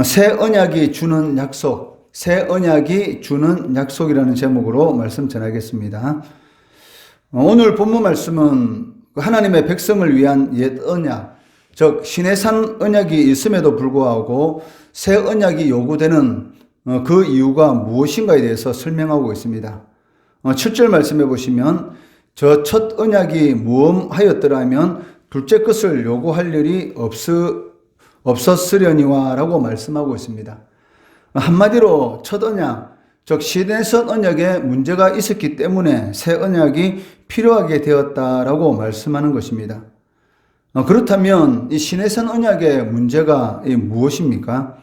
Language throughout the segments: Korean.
새 언약이 주는 약속, 새 언약이 주는 약속이라는 제목으로 말씀 전하겠습니다. 오늘 본문 말씀은 하나님의 백성을 위한 옛 언약, 즉 신해산 언약이 있음에도 불구하고 새 언약이 요구되는 어, 그 이유가 무엇인가에 대해서 설명하고 있습니다. 7절 말씀해 보시면 저 첫 언약이 무엄하였더라면 둘째 것을 요구할 일이 없, 없었으려니와라고 말씀하고 있습니다. 한마디로 첫 언약, 즉 시내선 언약에 문제가 있었기 때문에 새 언약이 필요하게 되었다라고 말씀하는 것입니다. 어, 그렇다면 이 시내선 언약의 문제가 무엇입니까?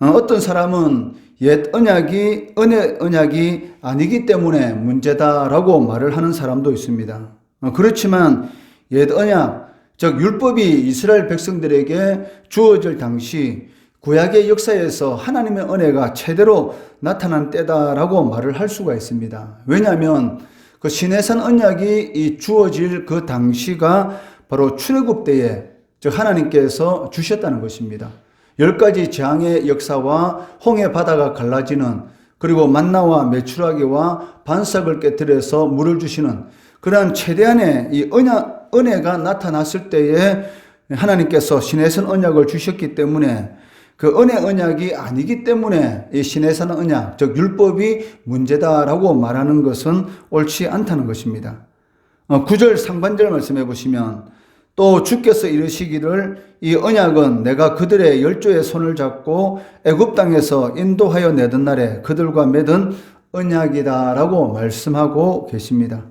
어, 어떤 사람은 옛 언약이 은혜 언약이 아니기 때문에 문제다라고 말을 하는 사람도 있습니다. 어, 그렇지만 옛 언약, 즉 율법이 이스라엘 백성들에게 주어질 당시 구약의 역사에서 하나님의 은혜가 제대로 나타난 때다라고 말을 할 수가 있습니다. 왜냐하면 그 신해산 언약이 이 주어질 그 당시가 바로 출애굽 때에 즉 하나님께서 주셨다는 것입니다. 열 가지 재앙의 역사와 홍해 바다가 갈라지는 그리고 만나와 메추라기와 반삭을 깨뜨려서 물을 주시는 그러한 최대한의 이 언약, 은혜가 나타났을 때에 하나님께서 신해선 언약을 주셨기 때문에 그 은혜 언약이 아니기 때문에 이 신해선 언약, 즉 율법이 문제다라고 말하는 것은 옳지 않다는 것입니다. 9절 어, 상반절 말씀해 보시면 또 주께서 이르시기를 이 언약은 내가 그들의 열조의 손을 잡고 애굽 땅에서 인도하여 내던 날에 그들과 맺은 언약이다라고 말씀하고 계십니다.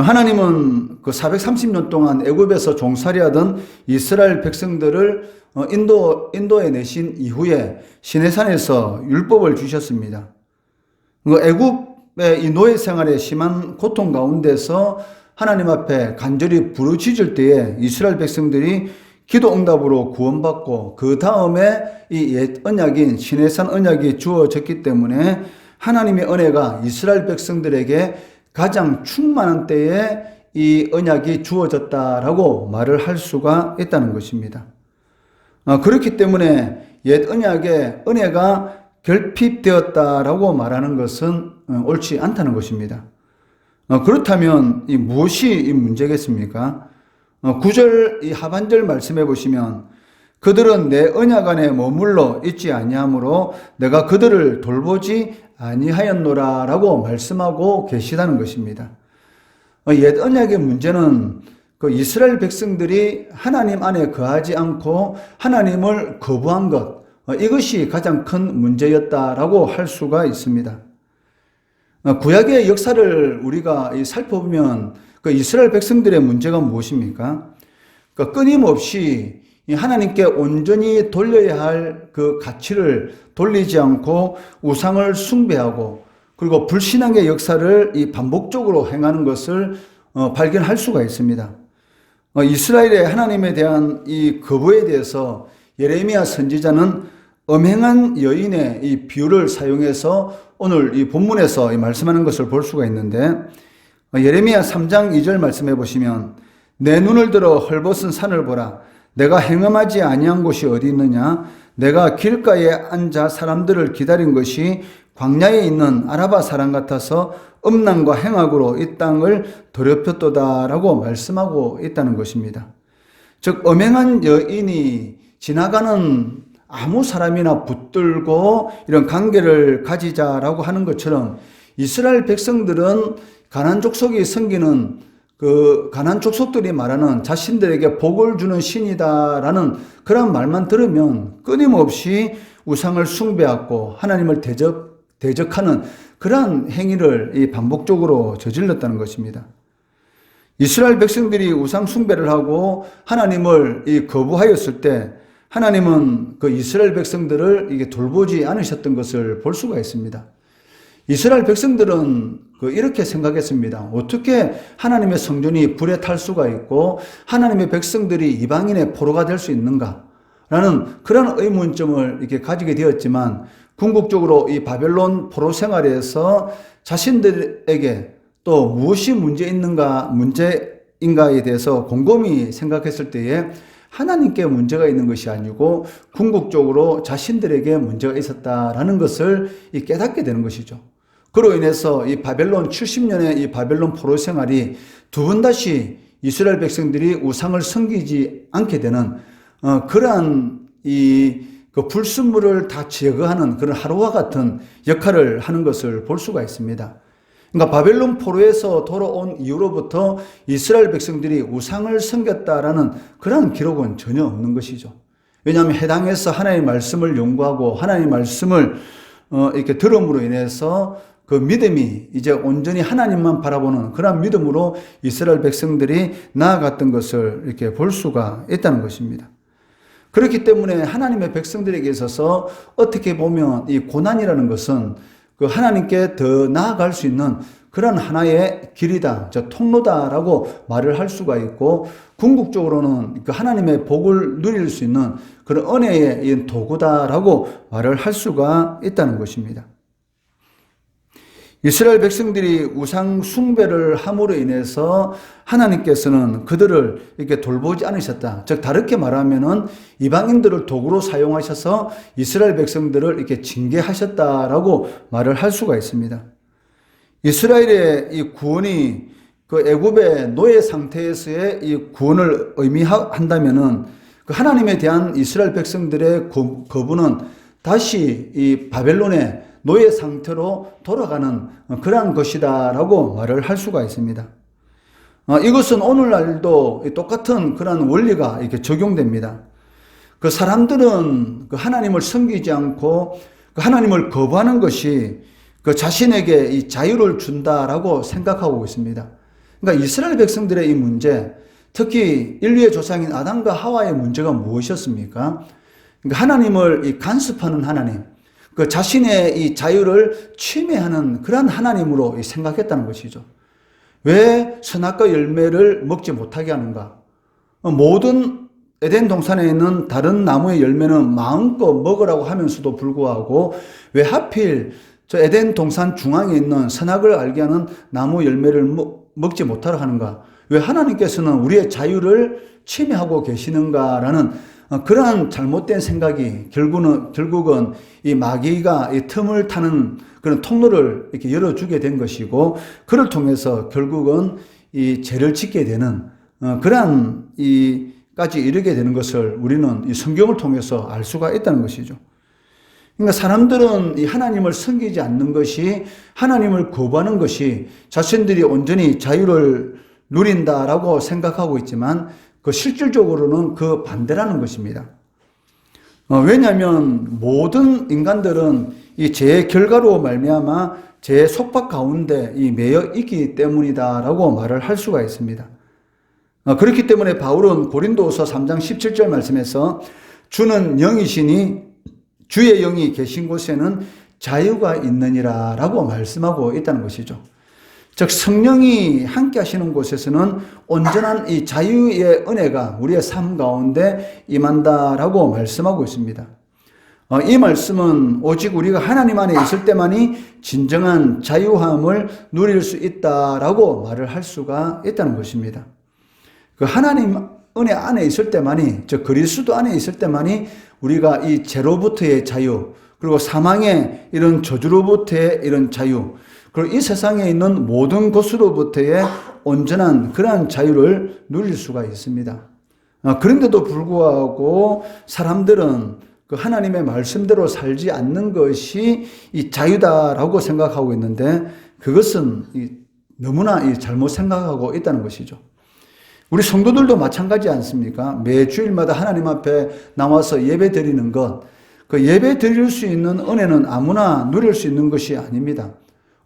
하나님은 그 430년 동안 애굽에서 종살이하던 이스라엘 백성들을 어, 인도 인도에 내신 이후에 시내산에서 율법을 주셨습니다. 그 애굽의 이 노예 생활의 심한 고통 가운데서 하나님 앞에 간절히 부르짖을 때에 이스라엘 백성들이 기도 응답으로 구원받고 그 다음에 이 옛 언약인 시내산 언약이 주어졌기 때문에 하나님의 은혜가 이스라엘 백성들에게 가장 충만한 때에 이 언약이 주어졌다라고 말을 할 수가 있다는 것입니다. 어, 그렇기 때문에 옛 언약의 은혜가 결핍되었다라고 말하는 것은 어, 옳지 않다는 것입니다. 어, 그렇다면 이 무엇이 이 문제겠습니까? 어, 9절 이 하반절 말씀해 보시면 그들은 내 언약 안에 머물러 있지 아니하므로 내가 그들을 돌보지 아니하였노라라고 말씀하고 계시다는 것입니다. 어, 옛 언약의 문제는 그 이스라엘 백성들이 하나님 안에 거하지 않고 하나님을 거부한 것 어, 이것이 가장 큰 문제였다라고 할 수가 있습니다. 어, 구약의 역사를 우리가 살펴보면 그 이스라엘 백성들의 문제가 무엇입니까? 그 끊임없이 하나님께 온전히 돌려야 할 그 가치를 돌리지 않고 우상을 숭배하고 그리고 불신앙의 역사를 이 반복적으로 행하는 것을 어, 발견할 수가 있습니다. 어, 이스라엘의 하나님에 대한 이 거부에 대해서 예레미야 선지자는 엄행한 여인의 이 비유를 사용해서 오늘 이 본문에서 말씀하는 것을 볼 수가 있는데 어, 예레미야 3장 2절 말씀해 보시면 내 눈을 들어 헐벗은 산을 보라 내가 행음하지 아니한 곳이 어디 있느냐 내가 길가에 앉아 사람들을 기다린 것이 광야에 있는 아라바 사람 같아서 음란과 행악으로 이 땅을 더럽혔도다라고 말씀하고 있다는 것입니다. 즉 엄행한 여인이 지나가는 아무 사람이나 붙들고 이런 관계를 가지자라고 하는 것처럼 이스라엘 백성들은 가난 족속이 섬기는 그 가난 족속들이 말하는 자신들에게 복을 주는 신이다라는 그런 말만 들으면 끊임없이 우상을 숭배하고 하나님을 대적 대적하는 그러한 행위를 반복적으로 저질렀다는 것입니다. 이스라엘 백성들이 우상 숭배를 하고 하나님을 거부하였을 때 하나님은 그 이스라엘 백성들을 이게 돌보지 않으셨던 것을 볼 수가 있습니다. 이스라엘 백성들은 그 이렇게 생각했습니다. 어떻게 하나님의 성전이 불에 탈 수가 있고 하나님의 백성들이 이방인의 포로가 될 수 있는가? 라는 그런 의문점을 이렇게 가지게 되었지만 궁극적으로 이 바벨론 포로 생활에서 자신들에게 또 무엇이 문제 있는가, 문제인가에 대해서 곰곰이 생각했을 때에 하나님께 문제가 있는 것이 아니고 궁극적으로 자신들에게 문제가 있었다라는 것을 이 깨닫게 되는 것이죠. 그로 인해서 이 바벨론 70년의 이 바벨론 포로 생활이 두 번 다시 이스라엘 백성들이 우상을 섬기지 않게 되는 어, 그러한 이그 불순물을 다 제거하는 그런 하루와 같은 역할을 하는 것을 볼 수가 있습니다. 그러니까 바벨론 포로에서 돌아온 이후로부터 이스라엘 백성들이 우상을 섬겼다라는 그런 기록은 전혀 없는 것이죠. 왜냐하면 해당해서 하나님의 말씀을 연구하고 하나님의 말씀을 어, 이렇게 들음으로 인해서 그 믿음이 이제 온전히 하나님만 바라보는 그런 믿음으로 이스라엘 백성들이 나아갔던 것을 이렇게 볼 수가 있다는 것입니다. 그렇기 때문에 하나님의 백성들에게 있어서 어떻게 보면 이 고난이라는 것은 그 하나님께 더 나아갈 수 있는 그런 하나의 길이다, 저 통로다라고 말을 할 수가 있고 궁극적으로는 그 하나님의 복을 누릴 수 있는 그런 은혜의 도구다라고 말을 할 수가 있다는 것입니다. 이스라엘 백성들이 우상 숭배를 함으로 인해서 하나님께서는 그들을 이렇게 돌보지 않으셨다. 즉 다르게 말하면은 이방인들을 도구로 사용하셔서 이스라엘 백성들을 이렇게 징계하셨다라고 말을 할 수가 있습니다. 이스라엘의 이 구원이 그 애굽의 노예 상태에서의 이 구원을 의미한다면은 그 하나님에 대한 이스라엘 백성들의 거부는 다시 이 바벨론의 노예 상태로 돌아가는 그러한 것이다라고 말을 할 수가 있습니다. 어, 이것은 오늘날도 똑같은 그런 원리가 이렇게 적용됩니다. 그 사람들은 그 하나님을 섬기지 않고 그 하나님을 거부하는 것이 그 자신에게 이 자유를 준다라고 생각하고 있습니다. 그러니까 이스라엘 백성들의 이 문제, 특히 인류의 조상인 아담과 하와의 문제가 무엇이었습니까? 그러니까 하나님을 간섭하는 하나님, 그 자신의 이 자유를 침해하는 그러한 하나님으로 생각했다는 것이죠. 왜 선악과 열매를 먹지 못하게 하는가? 모든 에덴 동산에 있는 다른 나무의 열매는 마음껏 먹으라고 하면서도 불구하고 왜 하필 저 에덴 동산 중앙에 있는 선악을 알게 하는 나무 열매를 먹, 지 못하라 하는가? 왜 하나님께서는 우리의 자유를 침해하고 계시는가라는 어, 그러한 잘못된 생각이 결국은, 결국은 이 마귀가 이 틈을 타는 그런 통로를 이렇게 열어주게 된 것이고, 그를 통해서 결국은 이 죄를 짓게 되는, 어, 그러한 이까지 이르게 되는 것을 우리는 이 성경을 통해서 알 수가 있다는 것이죠. 그러니까 사람들은 이 하나님을 섬기지 않는 것이 하나님을 거부하는 것이 자신들이 온전히 자유를 누린다라고 생각하고 있지만 그 실질적으로는 그 반대라는 것입니다. 어, 왜냐하면 모든 인간들은 이 죄의 결과로 말미암아 죄의 속박 가운데 이 매여 있기 때문이다라고 말을 할 수가 있습니다. 어, 그렇기 때문에 바울은 고린도서 3장 17절 말씀에서 주는 영이시니 주의 영이 계신 곳에는 자유가 있느니라라고 말씀하고 있다는 것이죠. 즉 성령이 함께 하시는 곳에서는 온전한 이 자유의 은혜가 우리의 삶 가운데 임한다라고 말씀하고 있습니다. 어, 이 말씀은 오직 우리가 하나님 안에 있을 때만이 진정한 자유함을 누릴 수 있다라고 말을 할 수가 있다는 것입니다. 그 하나님 은혜 안에 있을 때만이, 저 그리스도 안에 있을 때만이 우리가 이 죄로부터의 자유, 그리고 사망의 이런 저주로부터의 이런 자유, 그리고 이 세상에 있는 모든 것으로부터의 온전한 그러한 자유를 누릴 수가 있습니다. 어, 그런데도 불구하고 사람들은 그 하나님의 말씀대로 살지 않는 것이 이 자유다라고 생각하고 있는데 그것은 너무나 잘못 생각하고 있다는 것이죠. 우리 성도들도 마찬가지 않습니까? 매 주일마다 하나님 앞에 나와서 예배 드리는 것, 그 예배 드릴 수 있는 은혜는 아무나 누릴 수 있는 것이 아닙니다.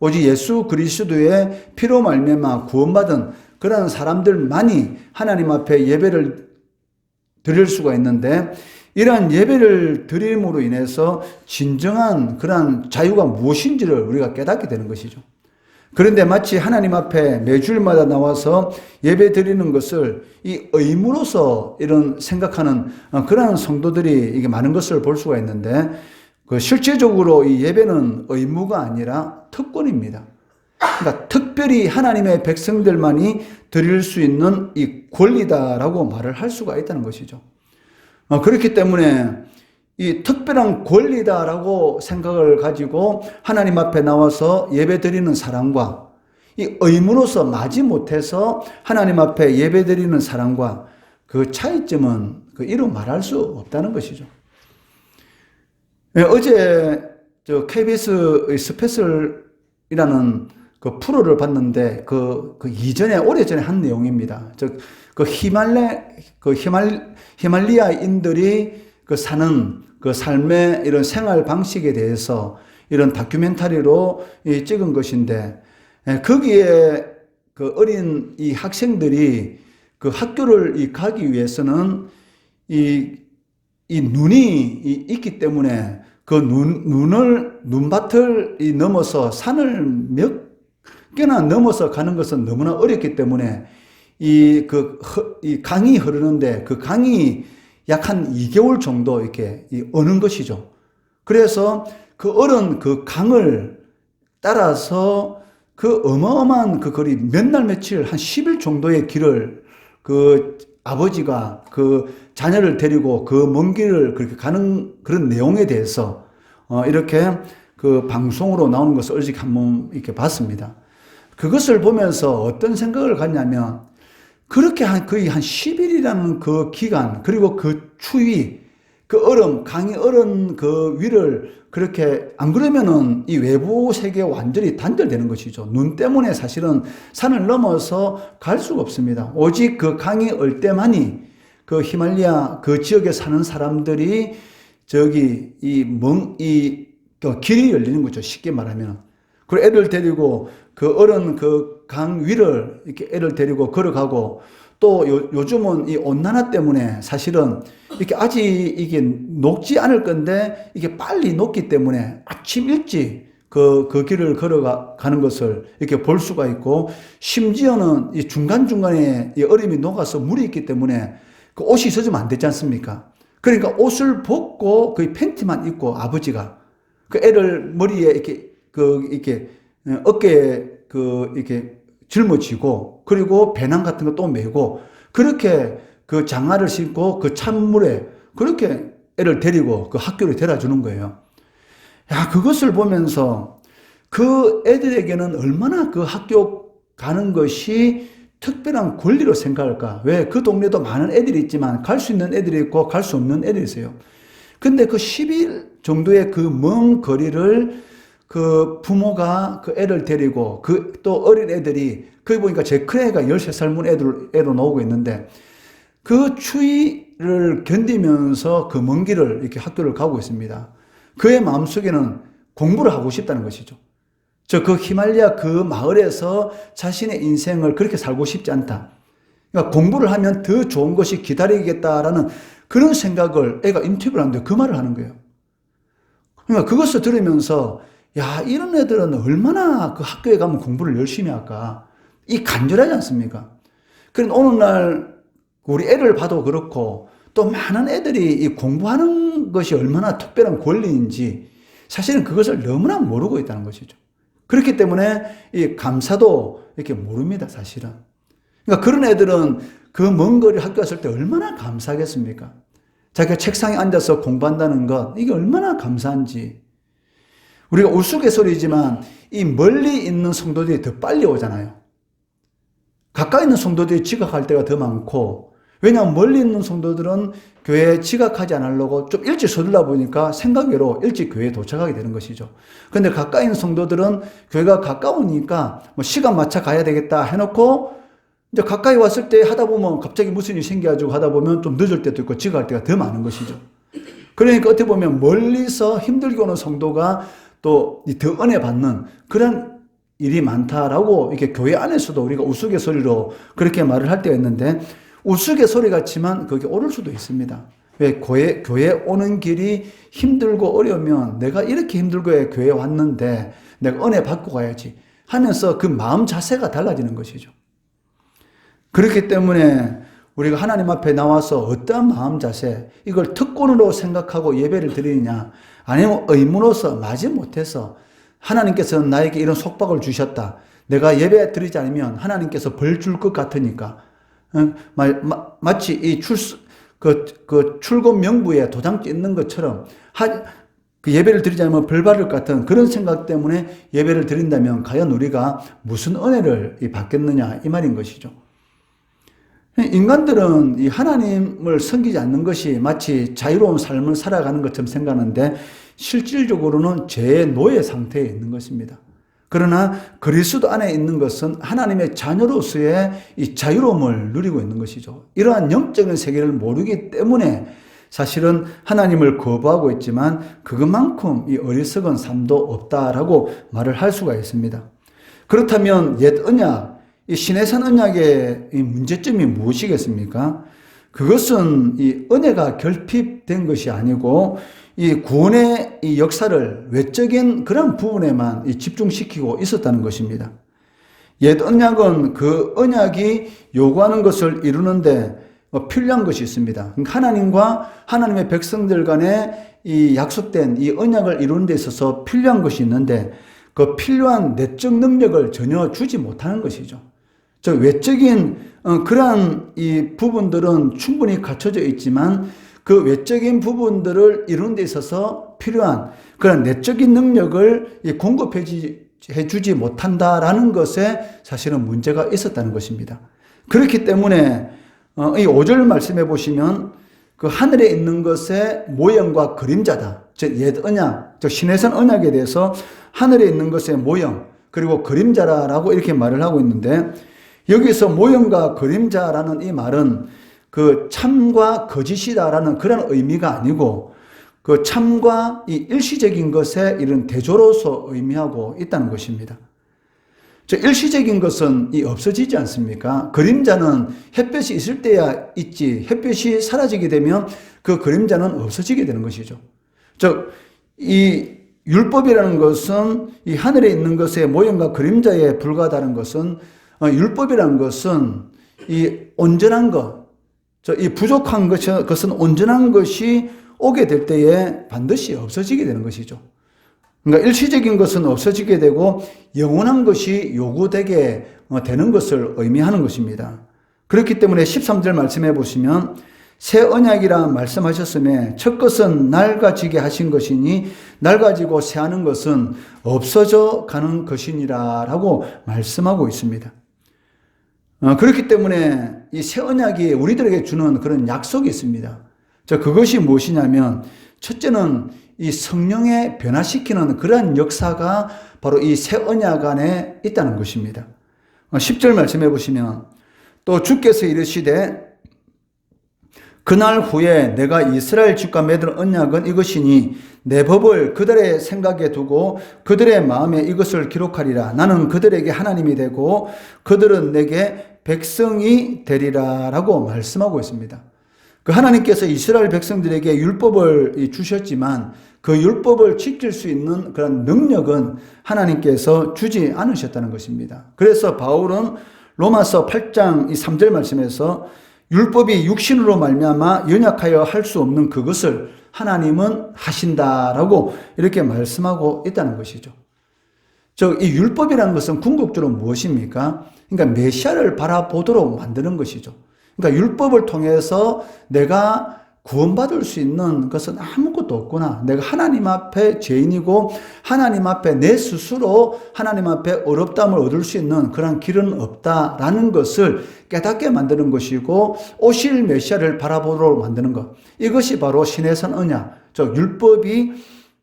오직 예수 그리스도의 피로 말미암아 구원받은 그런 사람들만이 하나님 앞에 예배를 드릴 수가 있는데 이러한 예배를 드림으로 인해서 진정한 그러한 자유가 무엇인지를 우리가 깨닫게 되는 것이죠. 그런데 마치 하나님 앞에 매주일마다 나와서 예배 드리는 것을 이 의무로서 이런 생각하는 그러한 성도들이 이게 많은 것을 볼 수가 있는데 그 실제적으로 이 예배는 의무가 아니라 특권입니다. 그러니까 특별히 하나님의 백성들만이 드릴 수 있는 이 권리다라고 말을 할 수가 있다는 것이죠. 어, 그렇기 때문에 이 특별한 권리다라고 생각을 가지고 하나님 앞에 나와서 예배 드리는 사람과 이 의무로서 마지 못해서 하나님 앞에 예배 드리는 사람과 그 차이점은 그 이루 말할 수 없다는 것이죠. 예, 어제 저 KBS 스페셜이라는 그 프로를 봤는데 그, 그 이전에 오래전에 한 내용입니다. 즉 그 히말레 그 히말 히말리아인들이 그 사는 그 삶의 이런 생활 방식에 대해서 이런 다큐멘터리로 찍은 것인데 예, 거기에 그 어린 이 학생들이 그 학교를 이 가기 위해서는 이, 이 눈이 있기 때문에 그 눈, 눈을, 눈밭을 이 넘어서 산을 몇 개나 넘어서 가는 것은 너무나 어렵기 때문에 이, 그, 이 강이 흐르는데 그 강이 약 한 2개월 정도 이렇게 어는 것이죠. 그래서 그 어른 그 강을 따라서 그 어마어마한 그 거리 몇 날 며칠 한 10일 정도의 길을 그 아버지가 그 자녀를 데리고 그 먼 길을 그렇게 가는 그런 내용에 대해서 어 이렇게 그 방송으로 나오는 것을 어제 한번 이렇게 봤습니다. 그것을 보면서 어떤 생각을 갖냐면 그렇게 한 거의 한 10일이라는 그 기간 그리고 그 추위 그 얼음 강의 얼음 그 위를 그렇게 안 그러면은 이 외부 세계 완전히 단절되는 것이죠. 눈 때문에 사실은 산을 넘어서 갈 수가 없습니다. 오직 그 강이 얼 때만이 그 히말리아 그 지역에 사는 사람들이 저기 이 멍, 이 그 길이 열리는 거죠. 쉽게 말하면. 그리고 애를 데리고 그 어른 그 강 위를 이렇게 애를 데리고 걸어가고 또 요, 요즘은 이 온난화 때문에 사실은 이렇게 아직 이게 녹지 않을 건데 이게 빨리 녹기 때문에 아침 일찍 그, 그 길을 걸어가는 것을 이렇게 볼 수가 있고 심지어는 이 중간중간에 이 얼음이 녹아서 물이 있기 때문에 그 옷이 있어지면 안 되지 않습니까? 그러니까 옷을 벗고 그 팬티만 입고 아버지가 그 애를 머리에 이렇게 그 이렇게 어깨에 그 이렇게 짊어지고 그리고 배낭 같은 거 또 메고 그렇게 그 장화를 신고 그 찬물에 그렇게 애를 데리고 그 학교를 데려 주는 거예요. 야, 그것을 보면서 그 애들에게는 얼마나 그 학교 가는 것이 특별한 권리로 생각할까? 왜? 그 동네도 많은 애들이 있지만 갈 수 있는 애들이 있고 갈 수 없는 애들이 있어요. 근데 그 10일 정도의 그 먼 거리를 그 부모가 그 애를 데리고 그 또 어린 애들이 거기 보니까 제 큰 애가 13살 문 애들, 애로 나오고 있는데 그 추위를 견디면서 그 먼 길을 이렇게 학교를 가고 있습니다. 그의 마음속에는 공부를 하고 싶다는 것이죠. 저 그 히말리아 그 마을에서 자신의 인생을 그렇게 살고 싶지 않다. 그러니까 공부를 하면 더 좋은 것이 기다리겠다라는 그런 생각을 애가 인터뷰를 하는데 그 말을 하는 거예요. 그러니까 그것을 들으면서 야, 이런 애들은 얼마나 그 학교에 가면 공부를 열심히 할까? 이 간절하지 않습니까? 그런 어느 날 우리 애를 봐도 그렇고 또 많은 애들이 이 공부하는 것이 얼마나 특별한 권리인지 사실은 그것을 너무나 모르고 있다는 것이죠. 그렇기 때문에 이 감사도 이렇게 모릅니다, 사실은. 그러니까 그런 애들은 그 먼 거리 학교 갔을 때 얼마나 감사하겠습니까? 자기가 책상에 앉아서 공부한다는 것, 이게 얼마나 감사한지. 우리가 우스갯소리지만 이 멀리 있는 성도들이 더 빨리 오잖아요. 가까이 있는 성도들이 지각할 때가 더 많고, 왜냐하면 멀리 있는 성도들은 교회에 지각하지 않으려고 좀 일찍 서둘러 보니까 생각외로 일찍 교회에 도착하게 되는 것이죠. 근데 가까이 있는 성도들은 교회가 가까우니까 뭐 시간 맞춰 가야 되겠다 해놓고 이제 가까이 왔을 때 하다 보면 갑자기 무슨 일이 생겨가지고 하다 보면 좀 늦을 때도 있고 지각할 때가 더 많은 것이죠. 그러니까 어떻게 보면 멀리서 힘들게 오는 성도가 또 더 은혜 받는 그런 일이 많다라고 이렇게 교회 안에서도 우리가 우스갯소리로 그렇게 말을 할 때가 있는데 우스갯소리 같지만 그게 옳을 수도 있습니다. 왜 교회, 교회 오는 길이 힘들고 어려우면 내가 이렇게 힘들고 교회에 왔는데 내가 은혜 받고 가야지 하면서 그 마음 자세가 달라지는 것이죠. 그렇기 때문에 우리가 하나님 앞에 나와서 어떠한 마음 자세, 이걸 특권으로 생각하고 예배를 드리느냐, 아니면 의무로서 마지 못해서 하나님께서는 나에게 이런 속박을 주셨다. 내가 예배 드리지 않으면 하나님께서 벌 줄 것 같으니까. 마, 마, 마치 이 출소, 그, 그 출금 명부에 도장 찍는 것처럼 하, 그 예배를 드리자면 벌 받을 것 같은 그런 생각 때문에 예배를 드린다면 과연 우리가 무슨 은혜를 이 받겠느냐 이 말인 것이죠. 인간들은 이 하나님을 섬기지 않는 것이 마치 자유로운 삶을 살아가는 것처럼 생각하는데 실질적으로는 죄의 노예 상태에 있는 것입니다. 그러나 그리스도 안에 있는 것은 하나님의 자녀로서의 이 자유로움을 누리고 있는 것이죠. 이러한 영적인 세계를 모르기 때문에 사실은 하나님을 거부하고 있지만 그것만큼 이 어리석은 삶도 없다라고 말을 할 수가 있습니다. 그렇다면 옛 언약, 이 신해산 언약의 이 문제점이 무엇이겠습니까? 그것은 이 은혜가 결핍된 것이 아니고 이 구원의 이 역사를 외적인 그런 부분에만 집중시키고 있었다는 것입니다. 옛 언약은 그 언약이 요구하는 것을 이루는데 뭐 필요한 것이 있습니다. 그러니까 하나님과 하나님의 백성들 간에 이 약속된 이 언약을 이루는 데 있어서 필요한 것이 있는데 그 필요한 내적 능력을 전혀 주지 못하는 것이죠. 저 외적인 어, 그러한 이 부분들은 충분히 갖춰져 있지만 그 외적인 부분들을 이루는 데 있어서 필요한 그런 내적인 능력을 공급해 주지 못한다라는 것에 사실은 문제가 있었다는 것입니다. 그렇기 때문에 어, 이 5절 말씀해 보시면 그 하늘에 있는 것의 모형과 그림자다. 즉, 옛 언약, 즉, 신해선 언약에 대해서 하늘에 있는 것의 모형, 그리고 그림자라고 이렇게 말을 하고 있는데, 여기서 모형과 그림자라는 이 말은 그 참과 거짓이다라는 그런 의미가 아니고 그 참과 이 일시적인 것에 이런 대조로서 의미하고 있다는 것입니다. 저 일시적인 것은 이 없어지지 않습니까? 그림자는 햇볕이 있을 때야 있지 햇볕이 사라지게 되면 그 그림자는 없어지게 되는 것이죠. 즉, 이 율법이라는 것은 이 하늘에 있는 것의 모형과 그림자에 불과하다는 것은 어, 율법이라는 것은 이 온전한 것, 이 부족한 것, 것은 온전한 것이 오게 될 때에 반드시 없어지게 되는 것이죠. 그러니까 일시적인 것은 없어지게 되고 영원한 것이 요구되게 어, 되는 것을 의미하는 것입니다. 그렇기 때문에 13절 말씀해 보시면 새 언약이라 말씀하셨음에 첫 것은 낡아지게 하신 것이니 낡아지고 새하는 것은 없어져 가는 것이니라라고 말씀하고 있습니다. 어, 그렇기 때문에 이 새 언약이 우리들에게 주는 그런 약속이 있습니다. 저 그것이 무엇이냐면 첫째는 이 성령에 변화시키는 그러한 역사가 바로 이 새 언약 안에 있다는 것입니다. 10절 어, 말씀해 보시면 또 주께서 이르시되 그날 후에 내가 이스라엘 집과 맺은 언약은 이것이니 내 법을 그들의 생각에 두고 그들의 마음에 이것을 기록하리라. 나는 그들에게 하나님이 되고 그들은 내게 백성이 되리라라고 말씀하고 있습니다. 그 하나님께서 이스라엘 백성들에게 율법을 주셨지만 그 율법을 지킬 수 있는 그런 능력은 하나님께서 주지 않으셨다는 것입니다. 그래서 바울은 로마서 8장 이 3절 말씀에서 율법이 육신으로 말미암아 연약하여 할 수 없는 그것을 하나님은 하신다라고 이렇게 말씀하고 있다는 것이죠. 즉, 이 율법이라는 것은 궁극적으로 무엇입니까? 그러니까 메시아를 바라보도록 만드는 것이죠. 그러니까 율법을 통해서 내가 구원받을 수 있는 것은 아무것도 없구나. 내가 하나님 앞에 죄인이고 하나님 앞에 내 스스로 하나님 앞에 어렵담을 얻을 수 있는 그런 길은 없다라는 것을 깨닫게 만드는 것이고 오실 메시아를 바라보도록 만드는 것. 이것이 바로 신의 선 언약, 즉 율법이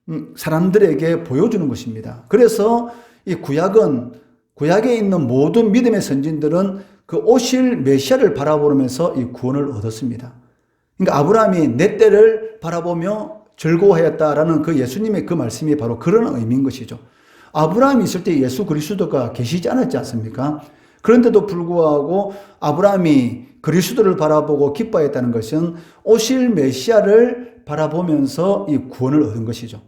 음, 사람들에게 보여주는 것입니다. 그래서 이 구약은 구약에 있는 모든 믿음의 선진들은 그 오실 메시아를 바라보면서 이 구원을 얻었습니다. 그러니까 아브라함이 내 때를 바라보며 즐거워하였다라는 그 예수님의 그 말씀이 바로 그런 의미인 것이죠. 아브라함이 있을 때 예수 그리스도가 계시지 않았지 않습니까? 그런데도 불구하고 아브라함이 그리스도를 바라보고 기뻐했다는 것은 오실 메시아를 바라보면서 이 구원을 얻은 것이죠.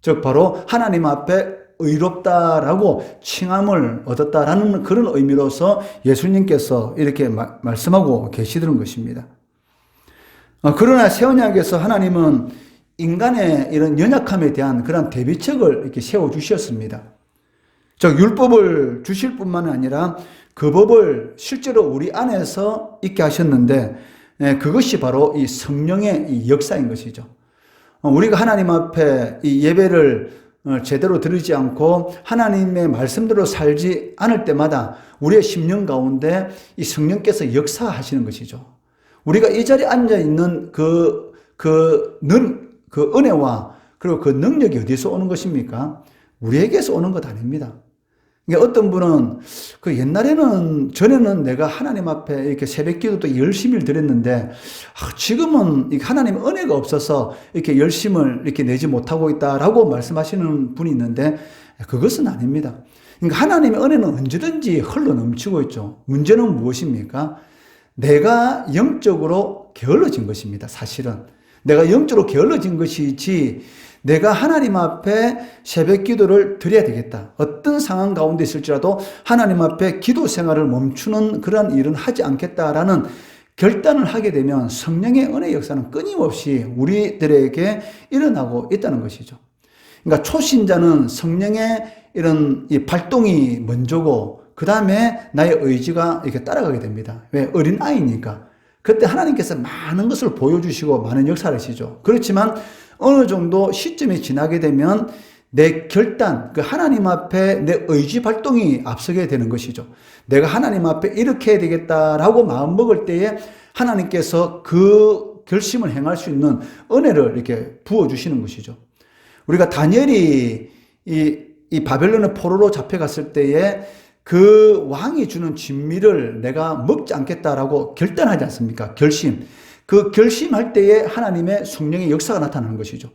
즉 바로 하나님 앞에 의롭다라고 칭함을 얻었다라는 그런 의미로서 예수님께서 이렇게 마, 말씀하고 계시던 것입니다. 어, 그러나 새 언약에서 하나님은 인간의 이런 연약함에 대한 그런 대비책을 이렇게 세워 주셨습니다. 즉 율법을 주실 뿐만 아니라 그 법을 실제로 우리 안에서 있게 하셨는데 예, 그것이 바로 이 성령의 이 역사인 것이죠. 어, 우리가 하나님 앞에 이 예배를 어, 제대로 들으지 않고 하나님의 말씀대로 살지 않을 때마다 우리의 심령 가운데 이 성령께서 역사하시는 것이죠. 우리가 이 자리에 앉아 있는 그, 그, 는, 그 은혜와 그리고 그 능력이 어디서 오는 것입니까? 우리에게서 오는 것 아닙니다. 그러니까 어떤 분은 그 옛날에는 전에는 내가 하나님 앞에 이렇게 새벽 기도도 열심히 드렸는데 아, 지금은 하나님 은혜가 없어서 이렇게 열심을 이렇게 내지 못하고 있다라고 말씀하시는 분이 있는데 그것은 아닙니다. 그러니까 하나님의 은혜는 언제든지 흘러 넘치고 있죠. 문제는 무엇입니까? 내가 영적으로 게을러진 것입니다. 사실은. 내가 영적으로 게을러진 것이지 내가 하나님 앞에 새벽 기도를 드려야 되겠다. 어떤 상황 가운데 있을지라도 하나님 앞에 기도 생활을 멈추는 그런 일은 하지 않겠다라는 결단을 하게 되면 성령의 은혜 역사는 끊임없이 우리들에게 일어나고 있다는 것이죠. 그러니까 초신자는 성령의 이런 이 발동이 먼저고 그 다음에 나의 의지가 이렇게 따라가게 됩니다. 왜? 어린 아이니까. 그때 하나님께서 많은 것을 보여주시고 많은 역사를 하시죠. 그렇지만 어느 정도 시점이 지나게 되면 내 결단, 그 하나님 앞에 내 의지 발동이 앞서게 되는 것이죠. 내가 하나님 앞에 이렇게 해야 되겠다라고 마음 먹을 때에 하나님께서 그 결심을 행할 수 있는 은혜를 이렇게 부어주시는 것이죠. 우리가 다니엘이 이, 이 바벨론의 포로로 잡혀갔을 때에 그 왕이 주는 진미를 내가 먹지 않겠다라고 결단하지 않습니까? 결심. 그 결심할 때에 하나님의 성령의 역사가 나타나는 것이죠.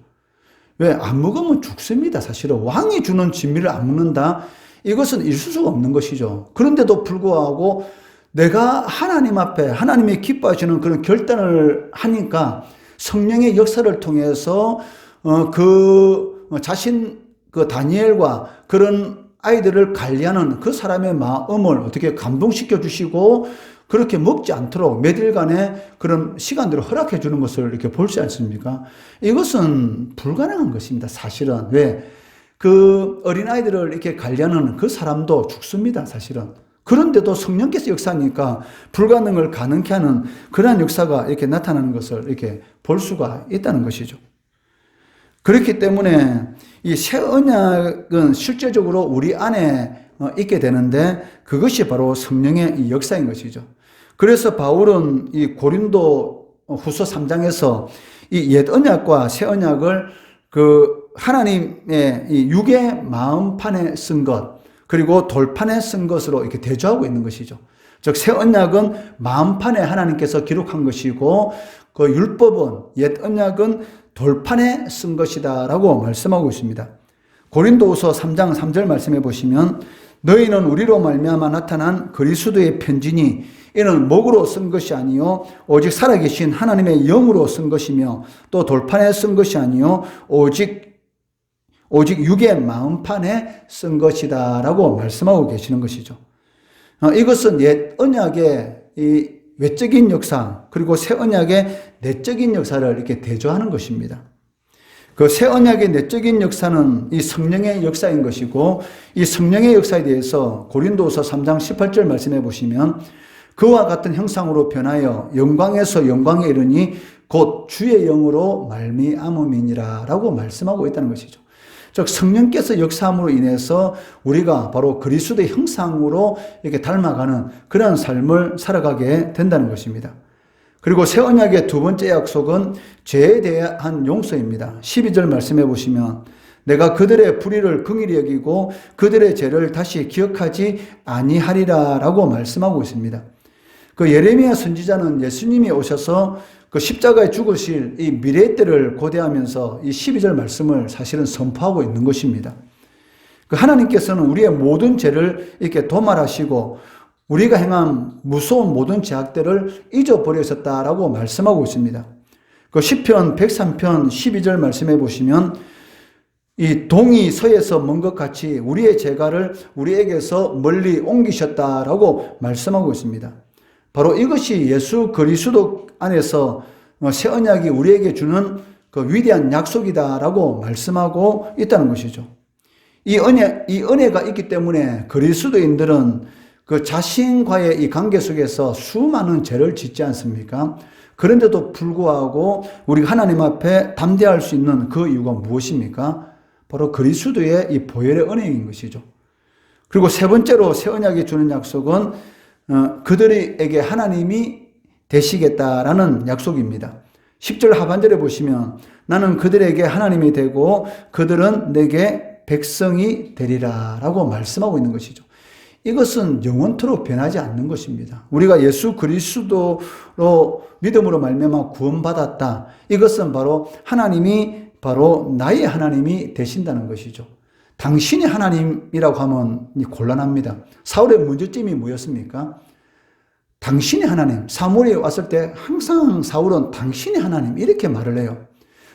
왜? 안 먹으면 죽습니다. 사실은. 왕이 주는 진미를 안 먹는다? 이것은 있을 수가 없는 것이죠. 그런데도 불구하고 내가 하나님 앞에 하나님이 기뻐하시는 그런 결단을 하니까 성령의 역사를 통해서 어, 그 자신 그 다니엘과 그런 아이들을 관리하는 그 사람의 마음을 어떻게 감동시켜 주시고 그렇게 먹지 않도록 몇 일간의 그런 시간들을 허락해 주는 것을 이렇게 볼 수 않습니까? 이것은 불가능한 것입니다. 사실은. 왜? 그 어린아이들을 이렇게 관리하는 그 사람도 죽습니다. 사실은. 그런데도 성령께서 역사하니까 불가능을 가능케 하는 그러한 역사가 이렇게 나타나는 것을 이렇게 볼 수가 있다는 것이죠. 그렇기 때문에 이 새 언약은 실제적으로 우리 안에 어, 있게 되는데 그것이 바로 성령의 역사인 것이죠. 그래서 바울은 이 고린도 후서 3장에서 이 옛 언약과 새 언약을 그 하나님의 이 육의 마음판에 쓴 것, 그리고 돌판에 쓴 것으로 이렇게 대조하고 있는 것이죠. 즉, 새 언약은 마음판에 하나님께서 기록한 것이고, 그 율법은, 옛 언약은 돌판에 쓴 것이다라고 말씀하고 있습니다. 고린도후서 3장 3절 말씀해 보시면 너희는 우리로 말미암아 나타난 그리스도의 편지니 이는 목으로 쓴 것이 아니요 오직 살아계신 하나님의 영으로 쓴 것이며 또 돌판에 쓴 것이 아니요 오직 오직 육의 마음판에 쓴 것이다라고 말씀하고 계시는 것이죠. 어, 이것은 옛 언약의 이 외적인 역사 그리고 새 언약의 내적인 역사를 이렇게 대조하는 것입니다. 그 새 언약의 내적인 역사는 이 성령의 역사인 것이고 이 성령의 역사에 대해서 고린도서 3장 18절 말씀해 보시면 그와 같은 형상으로 변하여 영광에서 영광에 이르니 곧 주의 영으로 말미암음이니라라고 말씀하고 있다는 것이죠. 즉 성령께서 역사함으로 인해서 우리가 바로 그리스도의 형상으로 이렇게 닮아가는 그러한 삶을 살아가게 된다는 것입니다. 그리고 새 언약의 두 번째 약속은 죄에 대한 용서입니다. 12절 말씀해 보시면 내가 그들의 불의를 긍일히 여기고 그들의 죄를 다시 기억하지 아니하리라라고 말씀하고 있습니다. 그 예레미야 선지자는 예수님이 오셔서 그 십자가에 죽으실 이 미래 때를 고대하면서 이 12절 말씀을 사실은 선포하고 있는 것입니다. 그 하나님께서는 우리의 모든 죄를 이렇게 도말하시고 우리가 행한 무서운 모든 제약들을 잊어버렸었다라고 말씀하고 있습니다. 그 시편 103편 12절 말씀해 보시면 이 동이 서에서 먼 것 같이 우리의 재가를 우리에게서 멀리 옮기셨다라고 말씀하고 있습니다. 바로 이것이 예수 그리스도 안에서 새 언약이 우리에게 주는 그 위대한 약속이다라고 말씀하고 있다는 것이죠. 이 은혜, 이 은혜가 있기 때문에 그리스도인들은 그 자신과의 이 관계 속에서 수많은 죄를 짓지 않습니까? 그런데도 불구하고 우리가 하나님 앞에 담대할 수 있는 그 이유가 무엇입니까? 바로 그리스도의 이 보혈의 은혜인 것이죠. 그리고 세 번째로 새 언약이 주는 약속은 어, 그들에게 하나님이 되시겠다라는 약속입니다. 10절 하반절에 보시면 나는 그들에게 하나님이 되고 그들은 내게 백성이 되리라 라고 말씀하고 있는 것이죠. 이것은 영원토록 변하지 않는 것입니다. 우리가 예수 그리스도로 믿음으로 말미암아 구원받았다. 이것은 바로 하나님이 바로 나의 하나님이 되신다는 것이죠. 당신이 하나님이라고 하면 곤란합니다. 사울의 문제점이 뭐였습니까? 당신이 하나님. 사무엘이 왔을 때 항상 사울은 당신이 하나님 이렇게 말을 해요.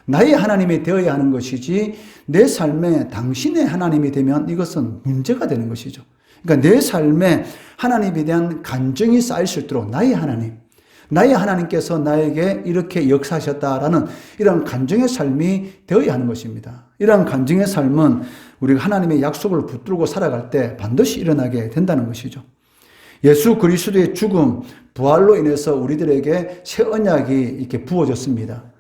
나의 하나님이 되어야 하는 것이지 내 삶에 당신의 하나님이 되면 이것은 문제가 되는 것이죠. 그러니까 내 삶에 하나님에 대한 간정이 쌓일 수 있도록 나의 하나님, 나의 하나님께서 나에게 이렇게 역사하셨다라는 이런 간정의 삶이 되어야 하는 것입니다. 이러한 간정의 삶은 우리가 하나님의 약속을 붙들고 살아갈 때 반드시 일어나게 된다는 것이죠. 예수 그리스도의 죽음, 부활로 인해서 우리들에게 새 언약이 이렇게 부어졌습니다.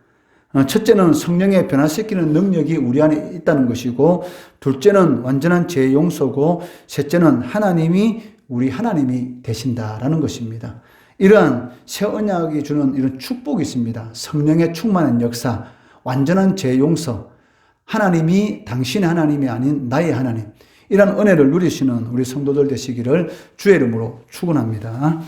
어, 첫째는 성령의 변화시키는 능력이 우리 안에 있다는 것이고, 둘째는 완전한 죄 용서고, 셋째는 하나님이 우리 하나님이 되신다라는 것입니다. 이러한 새 언약이 주는 이런 축복이 있습니다. 성령의 충만한 역사, 완전한 죄 용서, 하나님이 당신의 하나님이 아닌 나의 하나님, 이런 은혜를 누리시는 우리 성도들 되시기를 주의 이름으로 축원합니다.